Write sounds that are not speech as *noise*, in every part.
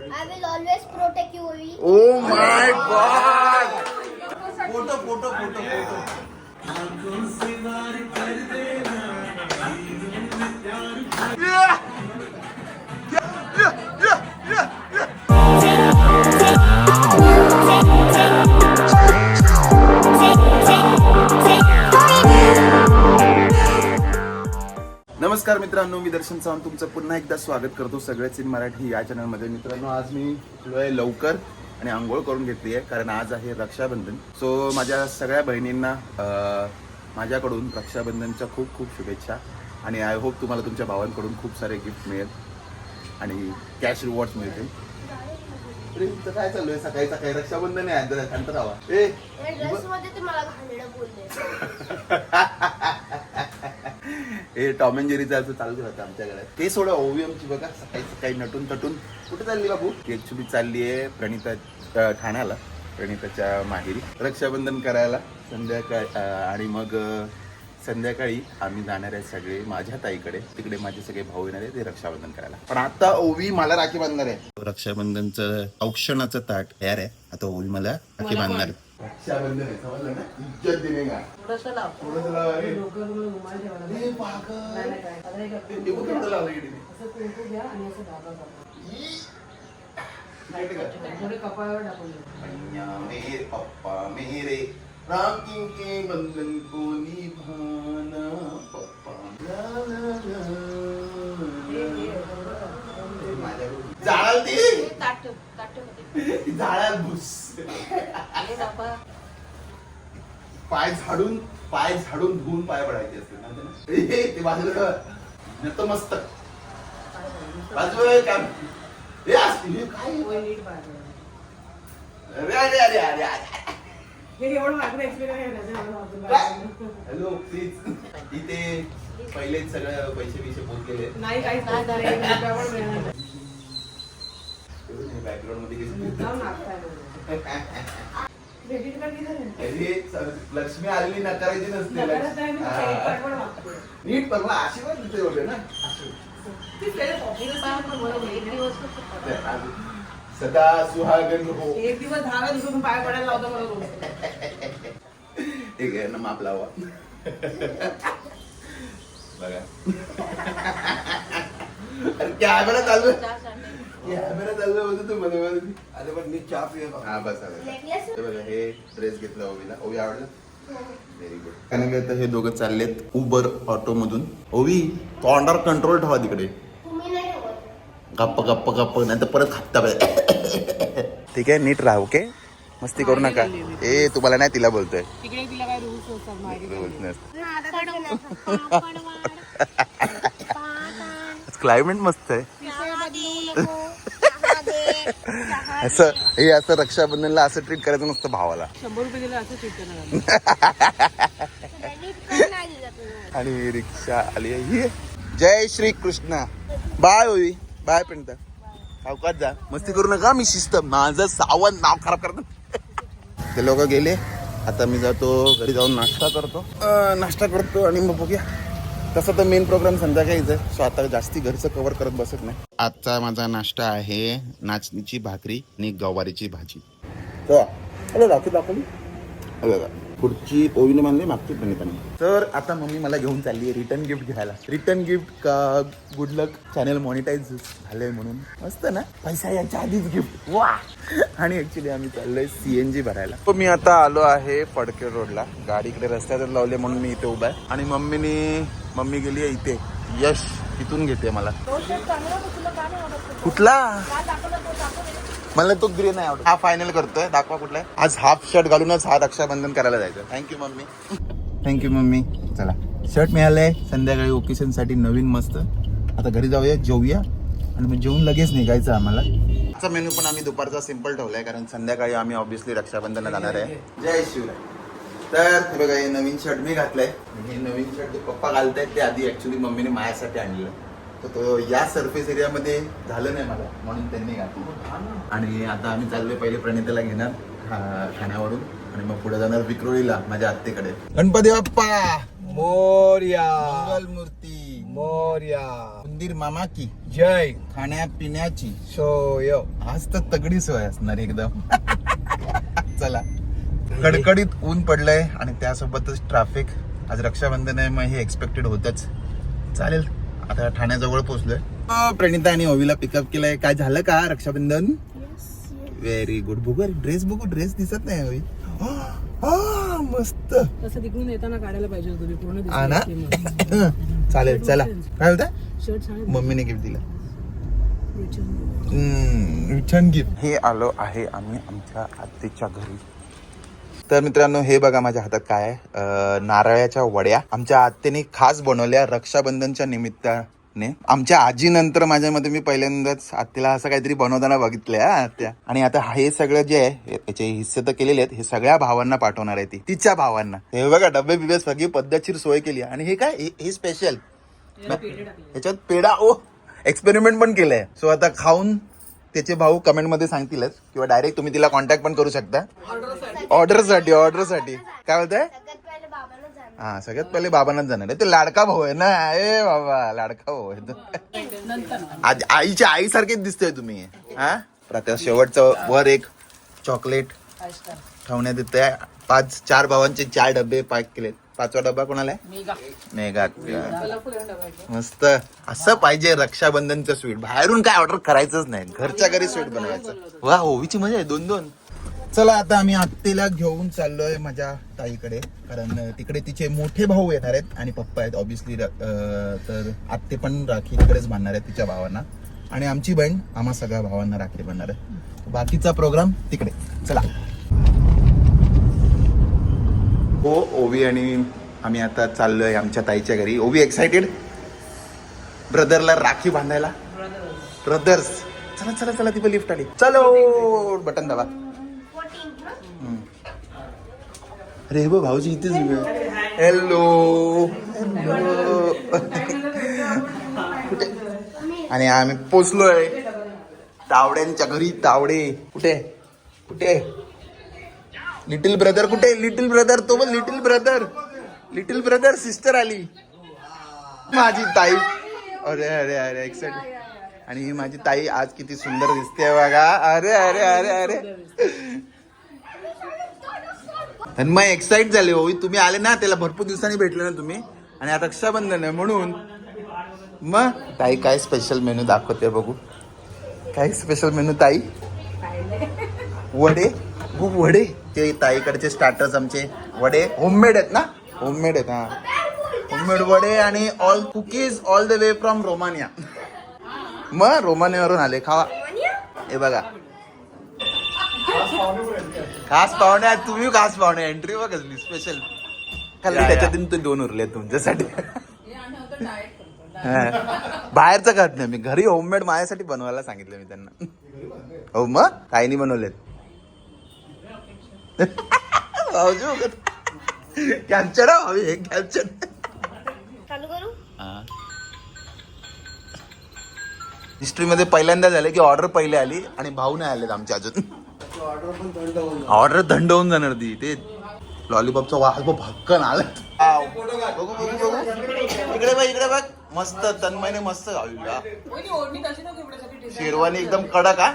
I will always protect you. Ovi. Oh my God! Photo, photo, photo, photo. Yeah. नमस्कार मित्रांनो मी दर्शन सावंत तुमचं पुन्हा एकदा स्वागत करतो सगळेच इन मराठी या चॅनलमध्ये. मित्रांनो आज मी उठलोय लवकर आणि आंघोळ करून घेतली आहे कारण आज आहे रक्षाबंधन. सो माझ्या सगळ्या बहिणींना माझ्याकडून रक्षाबंधनच्या खूप खूप शुभेच्छा आणि आय होप तुम्हाला तुमच्या भावांकडून खूप सारे गिफ्ट मिळेल आणि कॅश रिवॉर्ड्स मिळतील. काय चालू आहे सकाळी सकाळी रक्षाबंधन आहे ए *laughs* या ड्रेस मध्ये ते मला घालणं बोलले हे टॉम अँड जेरीचं असं चालू राहतं आमच्याकडे. ते सोडा ओव्हियमची बघा. सकाळी सकाळी नटून तटून. कुठे चालली बाबू? ती चालली आहे प्रणिता ठाण्याला. प्रणिताच्या माहेरी. रक्षाबंधन करायला. संध्याकाळी आणि मग संध्याकाळी आम्ही जाणार आहे सगळे माझ्या ताईकडे. तिकडे माझे सगळे भाऊ येणार आहे ते रक्षाबंधन करायला. पण आता ओवी मला राखी बांधणार आहे. रक्षाबंधनचं औक्षणाचं ताट तयार आहे. आता ओवी मला राखी बांधणार. आहे. रक्षाबंधन आहे समजलं ना इज्जत दिले का थोडंसं लाव. थोडंसं लावा रे. डोक्यावर वगैरे रुमाल ठेवायला ए, नाही. पागल. नाही, नाही, काय. आता हे कर. ते देऊ केवढं लावलं इकडे? असं कुंकू घ्या आणि असं धागा टाका. इकडे का? थोडे कपाळावर टाकून दे. मैया मेरे पप्पा मेरे राम की के बंधन को निभाना पप्पा ला, ला, ला. हे, हे, एवढं टाक. माझ्याकडून जाळाल ती हे ताट ठेव, ताट ठेवमध्ये. जाळाल भुस. पाय झाडून पाय झाडून धुवून पाय पडायचे असते ते बाजूला नत मस्त बाजूला काम. हे असते. अरे अरे अरे अरे हे. हॅलो प्लीज इथे पहिलेच सगळं पैसे बिशे पोचलेले नाही काहीच नाही. बॅकग्राऊंडमध्ये लक्ष्मी आलेली नकारायची नसते. नीट बघ आशीर्वाद तिथे होते ना. सदा सुहागन हो एक दिवस दहा वेळा दुसरून पाय पडायला लावतो मला. ठीक आहे ना माप लावा बघा अरे कॅमेरा चालू अरे पण मी चहा हा बस? हे बघा हे ड्रेस घेतला ओवीला. ओवी आवडला? व्हेरी गुड कारण की आता हे दोघं चाललेत उबर ऑटो मधून. ओवी तोंडावर कंट्रोल ठेवा तिकडे. गप्प गप्प गप्प. नाही तर परत खात्ता ठीक आहे नीट राहा ओके? मस्ती करू नका. ए तुम्हाला नाही तिला बोलतोय. क्लायमेट *laughs* मस्त आहे. असं हे असं रक्षाबंधनला असं ट्रीट करायचं नसतं भावाला. शंभर रुपये दिले असं चिंतन झालं आणि रिक्षा आली आहे. ही जय श्री कृष्ण बाय होई. बाय पिंट. सावकाश जा. मस्ती करू नका मी शिस्त. माझं सावंत नाव खराब करतो ते लोक गेले. आता मी जातो घरी जाऊन नाश्ता करतो. नाश्ता करतो आणि मग बघूया. तसं तर मेन प्रोग्राम संध्याकाळीच आहे सो आता जास्ती घरचं कव्हर करत बसत नाही. आजचा माझा नाश्ता आहे नाचणीची भाकरी आणि गवारीची भाजी. दाखवली दाखवली पुढची ओवीने मानली मागची पण तर आता मम्मी मला घेऊन चालली आहे रिटर्न गिफ्ट घ्यायला. रिटर्न गिफ्ट का गुड लक चॅनल मॉनिटाईज झालंय म्हणून. मस्त ना? पैसा याच्या आधीच गिफ्ट वा! आणि ऍक्च्युली आम्ही चाललोय सीएनजी भरायला. तो मी आता आलो आहे फडके रोडला गाडी इकडे रस्त्यातच लावले म्हणून मी इथे उभा आहे. आणि मम्मीने मम्मी गेली आहे इथे. यश इथून घेते मला. कुठला? मला तो ग्रीन आहे आवडत. हा फायनल करतोय. दाखवा कुठला आहे. आज हाफ शर्ट घालूनच हा रक्षाबंधन करायला जायचं thank you mummy. Thank you mummy. चला. शर्ट मिळालंय. संध्याकाळी ओकेशनसाठी नवीन मस्त. आता घरी जाऊया जेवूया आणि मग जेवून लगेच निघायचं आम्हाला. आजचा मेनू पण आम्ही दुपारचा सिंपल ठेवलाय कारण संध्याकाळी आम्ही ऑब्विसली रक्षाबंधनला जाणार आहे. जय शिवराय. तर हे बघा हे नवीन शर्ट मी घातलंय. हे नवीन शर्ट ते पप्पा घालतायत ते आधी ऍक्च्युली मम्मीने माझ्यासाठी आणलेलं तर तो या सरफेस एरियामध्ये झालं नाही मला म्हणून त्यांनी घातलं. आणि आता आम्ही चाललोय पहिले प्रणिताला घेणार खा- ठाण्यावरून आणि मग पुढे जाणार विक्रोळीला माझ्या आत्तेकडे. गणपती बाप्पा! मोर्या! मंगल मूर्ती मोर्या! मंदिर मामा की जय! खाण्यापिण्याची. सोय आज तर तगडी सोय असणार एकदम. *laughs* चला. कडकडीत ऊन पडलंय आणि त्यासोबतच ट्रॅफिक आज रक्षाबंधन आहे मग हे एक्सपेक्टेड होतच. चालेल आता ठाण्याजवळ पोहोचलोय. प्रणिता आणि ओवीला पिकअप केलंय. काय झालं का रक्षाबंधन? व्हेरी गुड बघू ड्रेस बघू ड्रेस दिसत नाही ओवी. हा, मस्त. तसं तिकडून येताना काढायला पाहिजे होतं तुम्ही पूर्ण *laughs* चालेल चला. काय आहे. मम्मीने गिफ्ट दिलं. रिटर्न गिफ्ट हे आलो आहे आम्ही आमच्या आत्तीच्या घरी. तर मित्रांनो हे बघा माझ्या हातात काय आहे. नारळाच्या वड्या. आमच्या आत्याने खास बनवल्या रक्षाबंधनच्या निमित्ताने. आमच्या आजीनंतर माझ्या मते मी पहिल्यांदाच आत्याला असं काहीतरी बनवताना बघितलंय आत्या. आणि आता हे सगळं जे आहे हे- याचे हिस्से तर केलेले आहेत हे सगळ्या भावांना पाठवणार आहे ती. तिच्या भावांना. हे बघा डबे बिबे सगळी पद्धतशीर सोय केली. आणि हे काय? हे- स्पेशल. ह्याच्यात पेढा ओ एक्सपेरिमेंट पण केलंय. सो आता खाऊन त्याचे भाऊ कमेंटमध्ये सांगतीलच. किंवा डायरेक्ट तुम्ही तिला कॉन्टॅक्ट पण करू शकता. ऑर्डरसाठी ऑर्डरसाठी काय बोलताय? हा सगळ्यात पहिले बाबांनाच जाणार आहे. ते लाडका भाऊ आहे ना? ए बाबा लाडका भाऊ आहे आज आईच्या आईसारखेच दिसतोय तुम्ही. हा? आता शेवटचं वर एक चॉकलेट. ठेवण्यात येते पाच चार भावांचे चार डबे पॅक केलेत. पाचवा डबा कोणाला आहे? मेगा मेघा. मला फुल डबा आहे. मस्त. असं पाहिजे रक्षाबंधनचं स्वीट बाहेरून काय ऑर्डर करायचंच नाही. घरच्या घरी स्वीट बनवायचं. वा ओवीची मजा आहे. दोन दोन चला आता आम्ही आत्तेला घेऊन चाललोय माझ्या ताईकडे. कारण तिकडे तिचे मोठे भाऊ येणार आहेत आणि पप्पा आहेत ऑब्विसली तर आत्ते पण राखी तिकडेच बांधणार आहेत तिच्या भावांना. आणि आमची बहीण आम्हा सगळ्या भावांना राखी बांधणार आहे. बाकीचा प्रोग्राम तिकडे. चला. हो ओवी आणि आम्ही आता चाललोय आमच्या ताईच्या घरी. ओवी एक्सायटेड ब्रदरला राखी बांधायला? ब्रदर्स चला चला चला ती पण लिफ्ट आली. चलो बटन दाबा. अरे हे भाऊजी इथेच हॅलो कुठे? आणि आम्ही पोचलोय. तावड्यांच्या घरी तावडे. कुठे? कुठे? लिटिल ब्रदर कुठे? लिटिल ब्रदर तो पण little brother little brother sister आली. माझी ताई. अरे अरे अरे एक्साइटेड आणि ही माझी ताई आज किती सुंदर दिसते बघा. अरे अरे अरे अरे. तन्मय एक्साइट झाले हो. तुम्ही आले ना त्याला भरपूर दिवसांनी भेटले ना तुम्ही. आणि आता रक्षाबंधन आहे म्हणून. मग ताई काय स्पेशल मेनू दाखवते बघू. काय स्पेशल मेनू ताई? वडे? खूप वडे. ते ताईकडचे स्टार्टर्स आमचे. वडे होममेड आहेत ना? होममेड आहेत हा. होममेड वडे आणि all cookies all the way from Romania मग रोमानियावरून आले खावा. हे बघा. खास पाहुणे आहेत तुम्ही खास पाहुणे एंट्री बघ स्पेशल खाली त्याच्यातून ते दोन उरले तुमच्यासाठी. करतो. बाहेरचं खात नाही मी घरी होममेड माझ्यासाठी बनवायला सांगितलं मी त्यांना. हो मग? काही नाही बनवलेत कॅप्चर हवी कॅप्चर. चालू करू? हिस्ट्रीमध्ये पहिल्यांदा झालं की ऑर्डर पहिले आली आणि भाऊ नाही आलेत आमच्या अजून. ऑर्डर पण थंड होऊन ऑर्डर थंड होऊन जाणार ती ते लॉलीपॉपचा वास बघ भक्कन आला. बघू बघू बघू. इकडे बघ इकडे बघ. मस्त तन्मयने मस्त. शेरवानी एकदम कडक हा.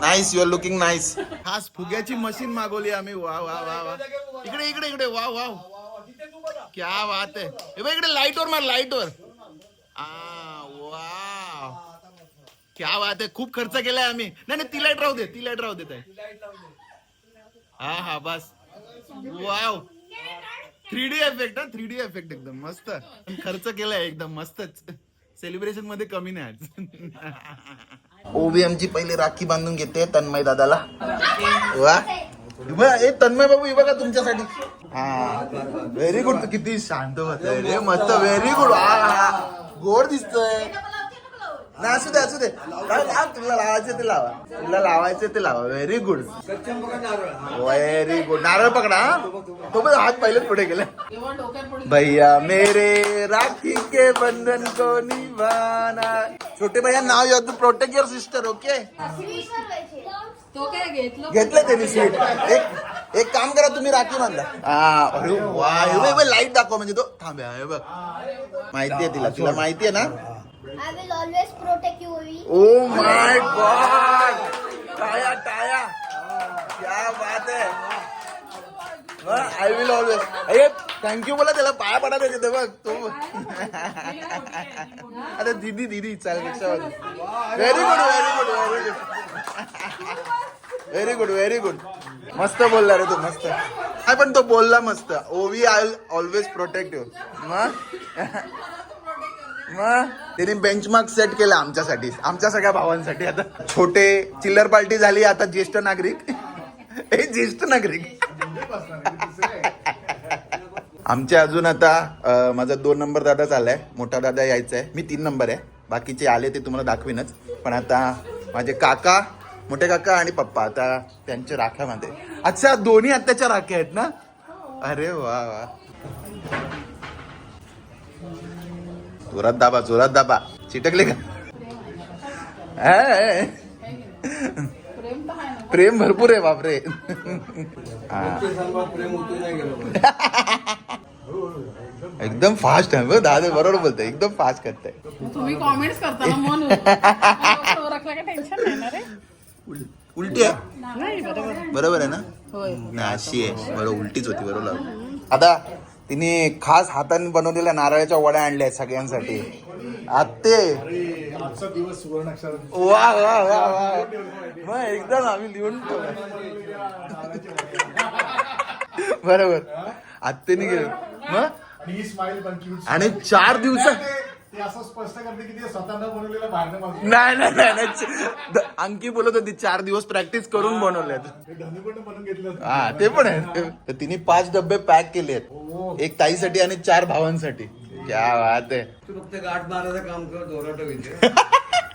नाईस युअर लुकिंग नाईस खास फुग्याची मशीन मागवली आम्ही. वा वा वा वा. इकडे इकडे इकडे. वा वा. क्या बात आहे बघ इकडे लाइट वर मार लाइट वर. आ वा. क्या बात आहे खूप खर्च केलाय आम्ही. नाही नाही ती लाइट राहू दे ती लाइट राहू देत आहे हा हा बस. वाव. थ्री डी इफेक्ट हा थ्री डी इफेक्ट एकदम मस्त. खर्च केलाय एकदम मस्तच. सेलिब्रेशनमध्ये कमी नाही आज. *laughs* ओबी आमची पहिले राखी बांधून घेते तन्मय दादाला. वा. हे ए तन्मय बाबू हे बघा तुमच्यासाठी. हा. व्हेरी गुड किती शांत होत रे मस्त व्हेरी गुड हा गोड दिसतोय. नाही असू दे असू दे. काय लाव तुला लावायचं ते लावा. तुला लावायचं ते लावा. व्हेरी गुड व्हेरी गुड नारळ पकडा. तो पण हात पहिलेच पुढे गेला. भैया मेरे राखी के बंधन को निभाना. छोटे भैया now you to protect your sister okay तो काय घेतलं? त्यांनी सीट एक एक काम करा तुम्ही राखी बांधा. हा लाइट दाखवा म्हणजे तो थांब्या बघ. माहिती आहे तिला तिला माहिती आहे ना? I will always protect you Ovi oh my god टाया टाया क्या बात है? आय विल ऑलवेज अरे थँक्यू बोला त्याला पाया पडा त्याचे बघ तो. अरे दीदी दीदी चाल रिक्षावर very good very good very good very good very good मस्त बोलला रे तू मस्त. काय पण तो बोलला मस्त. ओवी आय ऑलवेज प्रोटेक्ट यू मग? मग? त्यांनी बेंचमार्क सेट केला आमच्यासाठी आमच्या सगळ्या भावांसाठी. आता छोटे चिल्लर पार्टी झाली आता ज्येष्ठ नागरिक. *laughs* हे ज्येष्ठ नागरिक. *laughs* आमचे अजून आता माझा दोन नंबर दादा चाललाय. मोठा दादा यायचा आहे मी तीन नंबर आहे. बाकीचे आले ते तुम्हाला दाखवीनच. पण आता माझे काका मोठे काका आणि पप्पा आता त्यांच्या राख्यामध्ये. अच्छा दोन्ही आत्याच्या राख्या आहेत ना? अरे वा वा. जोरात दाबा जोरात दाबा. चिटकले का. प्रेम भरपूर आहे बापरे. हा. *laughs* एकदम फास्ट आहे दादा बरोबर बोलतोय. एकदम फास्ट करताय. तुम्ही कॉमेंट्स करता ना म्हणून. *laughs* ओळखला का टेन्शन नाही ना रे? उल- उलटी आहे? नाही बरोबर. बरोबर आहे ना? अशी आहे. बरोबर उलटीच होती बरोबर. आता तिने खास हाताने बनवलेल्या नारळाच्या वड्या आणल्या आहेत सगळ्यांसाठी. आत्ते. आजचा दिवस वा वा वा वा. मग एकदम आम्ही लिहून. बरोबर. आत्तेने गेलो. मग? आणि चार दिवसात ते असं स्पष्ट करते की ते स्वतः न बनवलेलं बाहेरनं मागवलं. नाही नाही. नाही अंकी बोलत होती चार दिवस प्रॅक्टिस करून बनवल्यात हा ते पण आहे. तर तिने पाच डब्बे पॅक केले आहेत एक ताईसाठी आणि चार भावांसाठी. क्या बात आहे. तू फक्त गाठ मारायचं काम कर दोराट विजय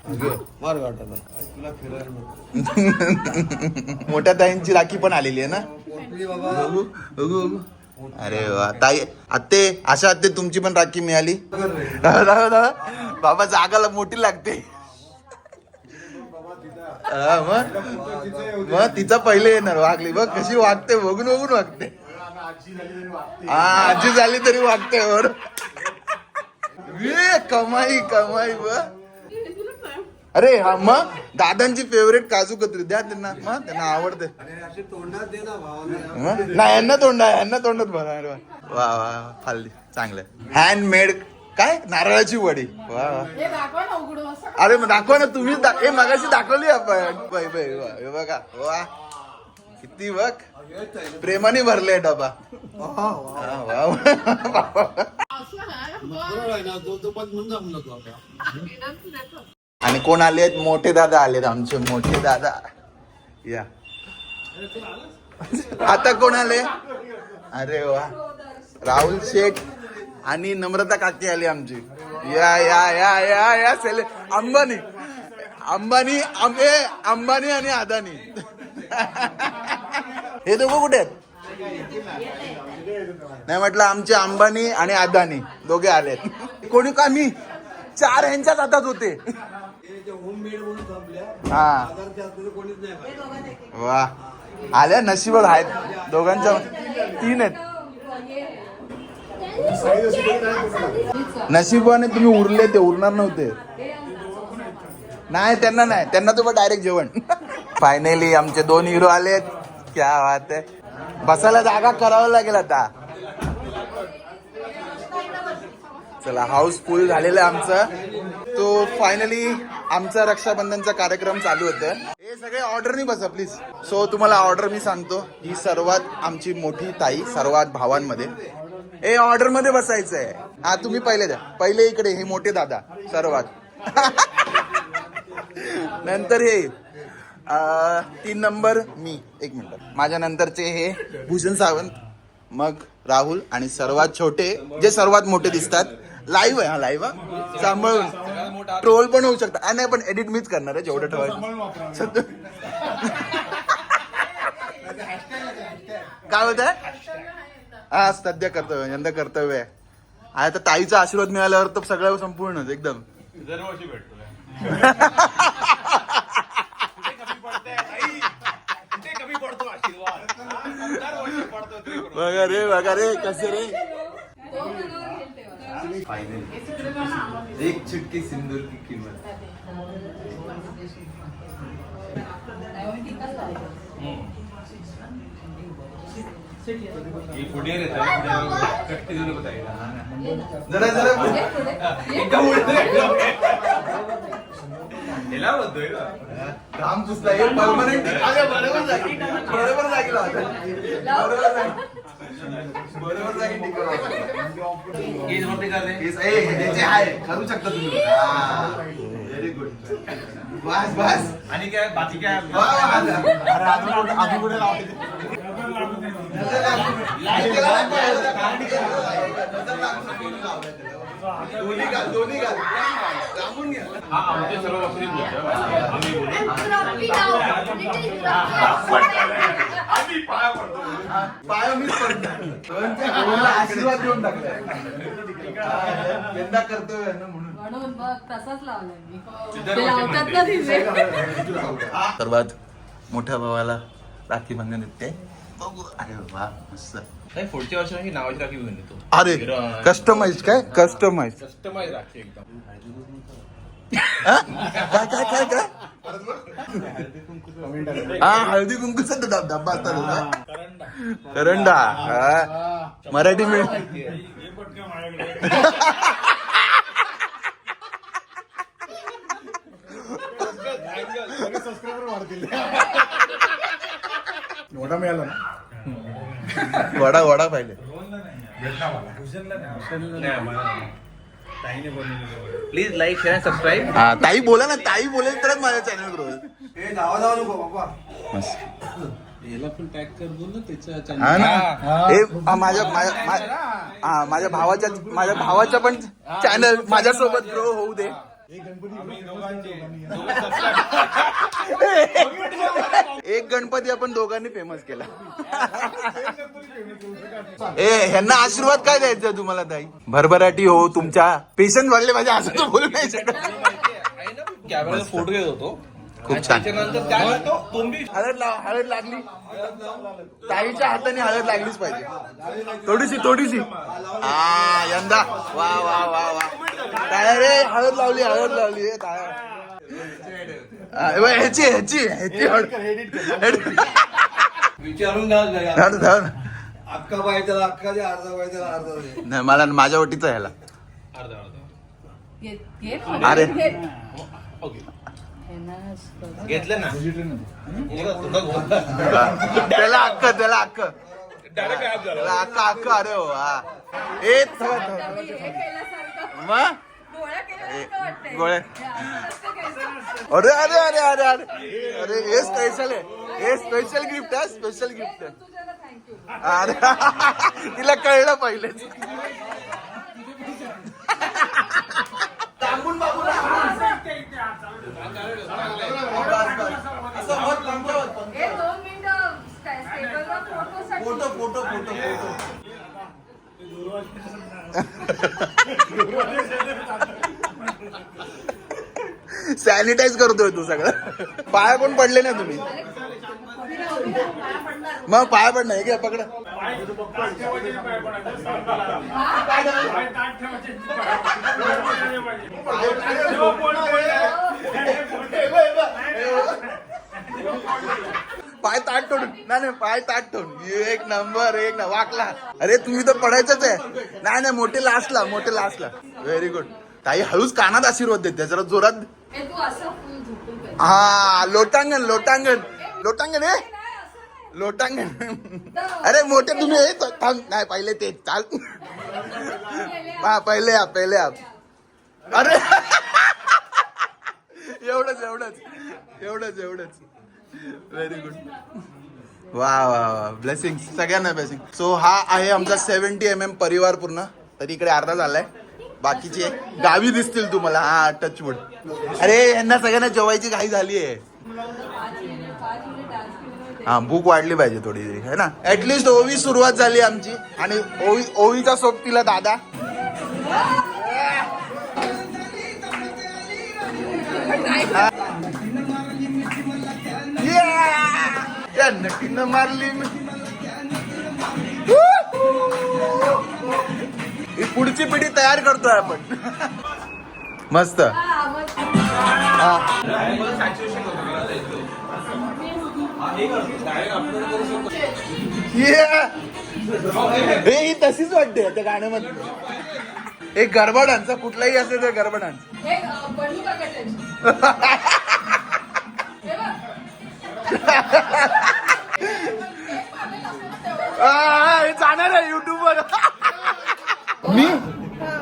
*laughs* मार गाठ आता. तुला फिरायला. मोठ्या ताईंची राखी पण आलेली आहे ना? पोटली बाबा. बघू बघू बघू. अरे वा. ताई आत्ते अशा आत्ते तुमची पण राखी मिळाली. बाबा जागाला मोठी लागते. हा, मग? मग तिचा पहिले येणार वागली. बघ कशी वागते बघून बघून वागते आजी झाली तरी वागते हा आजी झाली तरी वागते वर ए, कमाई कमाई ब. अरे हा मग? दादांची फेवरेट काजू कतरी द्या त्यांना मग त्यांना आवडते. ना? नाही यांना तोंड आहे यांना तोंडात भरा अरे वा. वा वा फाल्ली. चांगलं हँडमेड काय? नारळाची वडी. वा वा. हे अरे मग दाखवा ना तुम्हीच दा- हे मगाशी दाखवली आपण. बाई बाई वा बघा. वा. किती बघ. प्रेमाने भरले डबा. आणि कोण आले आहेत? मोठे दादा आलेत आमचे मोठे दादा. या. आता कोण आले? अरे वा. राहुल शेठ आणि नम्रता काकी आली आमची. या या या या या सेले अंबानी. अंबानी अंबे अंबानी आणि अदानी. हे दोघं कुठे आहेत? नाही म्हटलं आमचे अंबानी आणि अदानी दोघे आलेत कोणी का मी? चार यांच्याच हातात होते. हा. वा. आल्या नशिबच आहेत. दोघांच्या तीन आहेत. नशिबाने तुम्ही उरले ते उरणार नव्हते. नाही त्यांना नाही. त्यांना तुम्ही डायरेक्ट जेवण. फायनली आमचे दोन हिरो आलेत. क्या बात आहे. बसायला जागा करावं लागेल आता. चला हाऊस फुल झालेलं आहे आमचं. तो फायनली आमचा रक्षाबंधनचा कार्यक्रम चालू होतं हे सगळे ऑर्डरनी बसा प्लीज सो तुम्हाला ऑर्डर मी सांगतो. ही सर्वात आमची मोठी ताई सर्वात भावांमध्ये. हे ऑर्डरमध्ये बसायचं आहे हा तुम्ही पहिले द्या. पहिले इकडे हे मोठे दादा. सर्वात. *laughs* नंतर हे तीन नंबर मी. एक मिनिट. माझ्या नंतरचे हे भूषण सावंत मग राहुल आणि सर्वात छोटे जे सर्वात मोठे दिसतात. लाईव्ह आहे हा लाईव्ह सांभाळून. ट्रोल पण होऊ शकता नाही पण एडिट मीच करणार आहे जेवढं ठेवायचं काय होत हा सध्या कर्तव्य यंदा कर्तव्य आहे. आता ताईचा आशीर्वाद मिळाल्यावर तर सगळं संपूर्णच एकदम. *laughs* दरवर्षी भेटतो कुठे कमी पडतो आशीर्वाद? दरवर्षी पडतो तरी पण. बघा रे बघा रे कसे रे? फायनली एक चुटकी सिंदूर की किंमत। ये पुढे रहता है पुढे कट्टी देऊन बताएगा जरा जरा एकदम उलट हिला का? काम पुसला हे परमनंट बरोबर जागी बरोबर जागी बरोबर जागी बरोबर जागी टिकवलं होतं. केस वरती कर रे केस- ए, हे जे आहे करू शकता तुम्ही. व्हेरी गुड बस बस. आणि काय बाकी काय? वा, वा, वा. अरे अजून अजून कुठे लावते? नजर? दोन्ही घाल दोन्ही घाल. लांबून घ्या हा आमचे सर्व बाबतीत बोलतो आम्ही बोलू. Grumpy now. Little grumpy. आम्ही पाया पडतो. पाय मीच पडणार. दोनच्या गोळ्याला आशीर्वाद देऊन टाकलाय? यंदा कर्तव्य ना म्हणून सर्वात मोठ्या भावाला राखी बंधन येते बघू. अरे वा मस्त. नाही पुढच्या वर्षी ही नावाची राखी घेऊन येतो. अरे कस्टमाइज काय? कस्टमाइज कस्टमाइज राखी एकदम. काय काय काय काय? हा हळदी कुंकूचा तो डब- डब्बा असतात ना. करंडा. हा. मराठी मिळ *laughs* *laughs* एवढा मिळाला ना? वडा वडा पाहिजे. प्लीज लाईक शेअर सबस्क्राईब हा ताई बोला ना ताई बोलेल तरच माझ्या चॅनल ग्रोथ ए धावा धावा नको बाबा. याला पण टॅग कर बोल ना त्याच्या माझ्या माझ्या माझ्या भावाच्या माझ्या भावाच्या पण चॅनल माझ्यासोबत ग्रो होऊ दे. *laughs* एक गणपती आपण दोघांनी फेमस केला. *laughs* ए ह्यांना आशीर्वाद काय द्यायचा तुम्हाला ताई? भरभराटी हो तुमच्या पेशंट वाढले माझे असं तर बोलू नाही कॅमेरा फोटो घेत होतो. खूप छान. हळद लाव हळद लागली. ताईच्या हाताने हळद लागलीच पाहिजे. थोडीशी थोडीशी. हा यंदा. वा वा वा वा. काय रे हळद लावली हळद लावली ह्याची ह्याची ह्याची हळद. विचारून. अक्का बाय त्याला अक्का दे अर्धा बाय त्याला अर्धा दे. नाही मला माझ्या ओटीचा ह्याला. अर्धा अरे. घे. ओके ना, असतं. घेतलं ना *laughs* त्याला अक्क त्याला अक्क. काका अरे हो हा. ए मग? गोळ्या. अरे अरे अरे अरे अरे. अरे हे स्पेशल आहे. हे स्पेशल गिफ्ट आहे स्पेशल गिफ्ट आहे. अरे *laughs* तिला कळलं पहिलेच हे दोन मिनिटं स्टे- स्टेबलवर फोटोसाठी. Photo photo photo photo sanitize करतोय तू सगळं. पाया पण पडले ना तुम्ही? मग पाया पडणार नाही घ्या पकड. पाय ताट ठेवून नाही नाही पाय ताट ठेवून एक नंबर एक ना वाकला. अरे तुम्ही तर पडायचंच आहे. नाही नाही मोठे लास्टला मोठे लास्टला व्हेरी गुड ताई हळूच कानात आशीर्वाद देते. जरा जोरात हे. हा लोटांगण लोटांगण. लोटांगण हे नाही. लोटांगण. अरे मोठे तुम्ही हे तो- थांब. नाही पहिले ते चाल. हा पहिले आप पहिले आप. अरे. एवढंच एवढंच. एवढंच एवढंच. व्हेरी गुड वा वा वा. ब्लेसिंग सगळ्यांना ब्लेसिंग सो हा आहे आमचा सेव्हन्टी एम एम परिवार पूर्ण. तरी इकडे अर्धा झालाय. बाकीचे गावी दिसतील तुम्हाला. हा टचवूड अरे यांना सगळ्यांना जेवायची घाई झाली आहे. हा भूक वाढली पाहिजे थोडी है ना? ऍटलिस्ट ओवी सुरुवात झाली आमची. आणि ओवी ओवीचा सोबतीला दादा. Yeah! या मारली ही पुढची पिढी तयार करतोय आपण. मस्त. हा, तशीच वाटते त्या गाण्यामध्ये. एक गरबा डान्स कुठलाही असेल तर हे जाणार आहे युट्यूब वर. मी?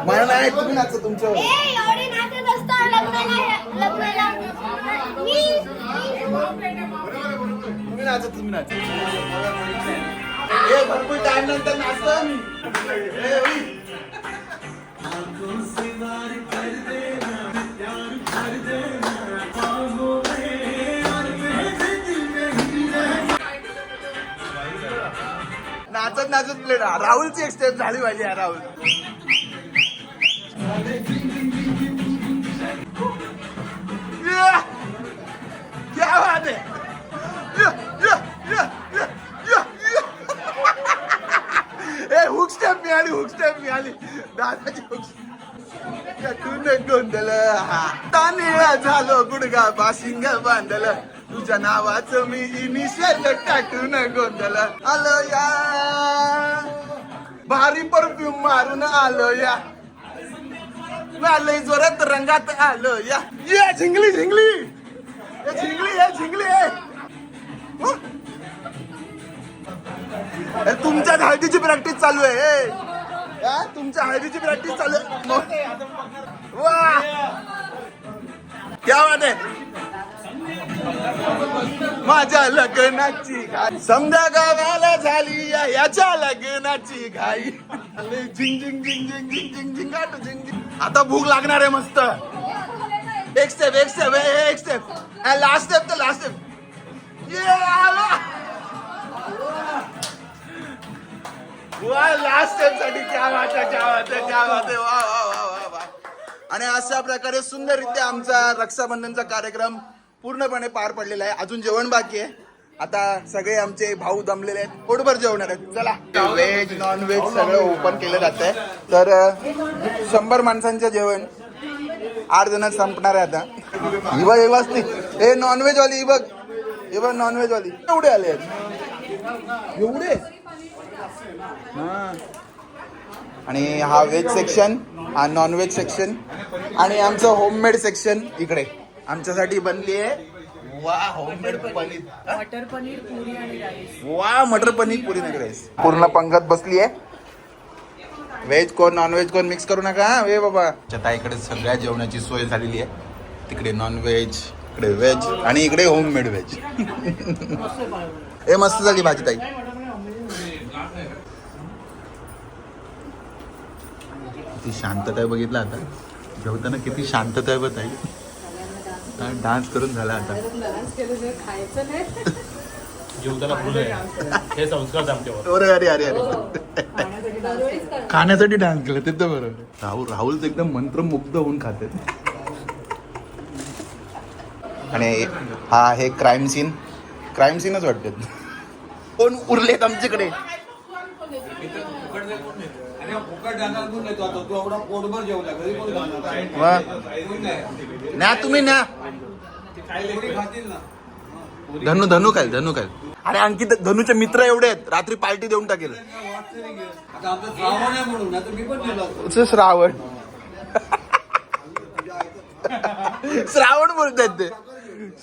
मला नाही तुम्ही नाच तुमच्यावर. ए, एवढे नाचत असतात लग्नाला लग्नाला मी तुम्ही नाचा तुम्ही नाचा ए भरपूर टाइम नंतर नाचतो मी नाचत नाचत प्लेट राहुलची एक झाली पाहिजे यार राहुल. क्या बात है ए हुक स्टेप मिळाली हुक स्टेप मिळाली. दादाची हुक कटून गोंधळ. हा. तानिळा झालो गुडगा बाशिंग बांधलं. तुझ्या नावाचं मी इनिशियल टाकून गोंधळ आलो या भारी परफ्यूम मारून आलो या आलोय जोरात रंगात आलो या ये झिंगली. झिंगली झिंगली आहे झिंगली. हो? आहे तुमच्या हळदीची प्रॅक्टिस चालू आहे या, तुमच्या हळदीची प्रॅक्टिस चालू आहे. वा. क्या बात आहे. माझ्या लग्नाची घाई. समजा गावाला झाली या याच्या लग्नाची घाई. झिंग झिंग झिंग झिंग झिंग झिंग झिंग झिंग आता भूक लागणार आहे मस्त. एक स्टेप एक स्टेप एक स्टेप लास्ट स्टेप तर लास्ट स्टेप वा लास्ट स्टेपसाठी क्या बात आहे क्या बात आहे क्या बात आहे. वा वा वा वा वा. आणि अशा प्रकारे सुंदररित्या आमचा रक्षाबंधनचा कार्यक्रम पूर्णपणे पार पडलेला आहे. अजून जेवण बाकी आहे. आता सगळे आमचे भाऊ दमलेले आहेत. पोटभर जेवणार आहेत. चला. व्हेज नॉन व्हेज सगळं ओपन केलं जात आहे तर शंभर माणसांचं जेवण. आठ जण संपणार आहे आता. ही बघ हे वाचते हे नॉनव्हेज वाली ही बघ. हे बघ नॉनव्हेज वाली एवढे आले आहेत. एवढे? आणि हा व्हेज सेक्शन हा नॉनव्हेज सेक्शन आणि आमचं होममेड सेक्शन इकडे. आमच्यासाठी बनली आहे. वा होममेड पनीर. मटर पनीर पुरी आणि राईस वा मटर पनीर पुरी नगर पूर्ण पंगत बसली आहे. व्हेज कोण नॉन व्हेज कोण मिक्स करू नका हा? वे बाबा. इकडे सगळ्या जेवणाची सोय झालेली आहे. तिकडे नॉन व्हेज इकडे व्हेज आणि इकडे होममेड व्हेज ए मस्त झाली भाजी ताई. किती शांतता बघितलं आता. जेवताना किती शांतता आहे बघ ताई. डान्स करून झाला आता. आहे. हे अरे अरे अरे. अरे खाण्यासाठी डान्स केला. ते तर बरोबर राहुल राहुल एकदम मंत्रमुग्ध होऊन खाते. आणि हा हे क्राईम सीन क्राईम सीनच वाटते. कोण उरलेत आमच्याकडे. ना तुम्ही ना धनु धनु काय धनु काय अरे अंकित धनुचे मित्र एवढे आहेत रात्री पार्टी देऊन टाकेल. श्रावण श्रावण. श्रावण बोलतात ते.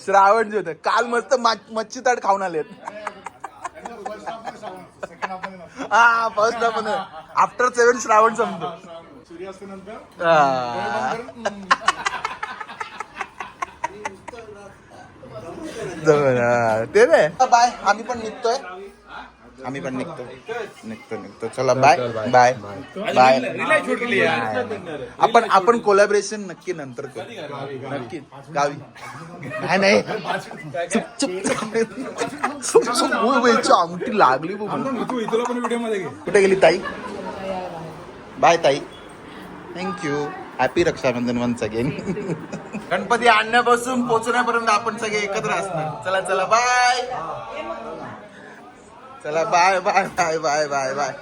श्रावण जे होतं. काल मस्त मच्छी ताट खाऊन आलेत. हा फर्स्ट आपण आफ्टर सेवन श्रावण संपतो. सूर्यास्तानंतर हा. जवळ, हा. ते नाही बाय. आम्ही पण निघतोय. आम्ही पण निघतो. निघतो निघतो. चला बाय. बाय. बाय. आपण आपण कोलॅबरेशन नक्की नंतर करू. नक्की. गावी. नाही नाही. चुप चुप चुप. चुप ओय, ओय, ची आमटी लागली कुठे गेली ताई? बाय ताई. Thank you happy Rakshabandhan one again Ganpati आणण्यापासून पोचण्यापर्यंत आपण सगळे एकत्र असणार चला चला बाय चला bye bye bye bye bye bye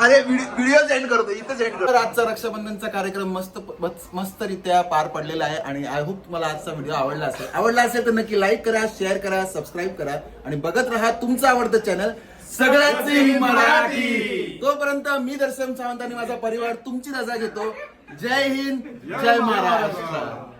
अरे व्हिडिओ सेंड करतो इथं सेंड करतो. आजचा रक्षाबंधनचा कार्यक्रम मस्त मस्तरित्या पार पडलेला आहे आणि आय होप तुम्हाला आजचा व्हिडिओ आवडला असेल. आवडला असेल तर नक्की लाईक करा शेअर करा सबस्क्राईब करा आणि बघत राहा तुमचं आवडतं चॅनल सगळ्याच मराठी. तोपर्यंत मी दर्शन सावंत आणि माझा परिवार तुमची रजा घेतो. जय हिंद जय महाराष्ट्र.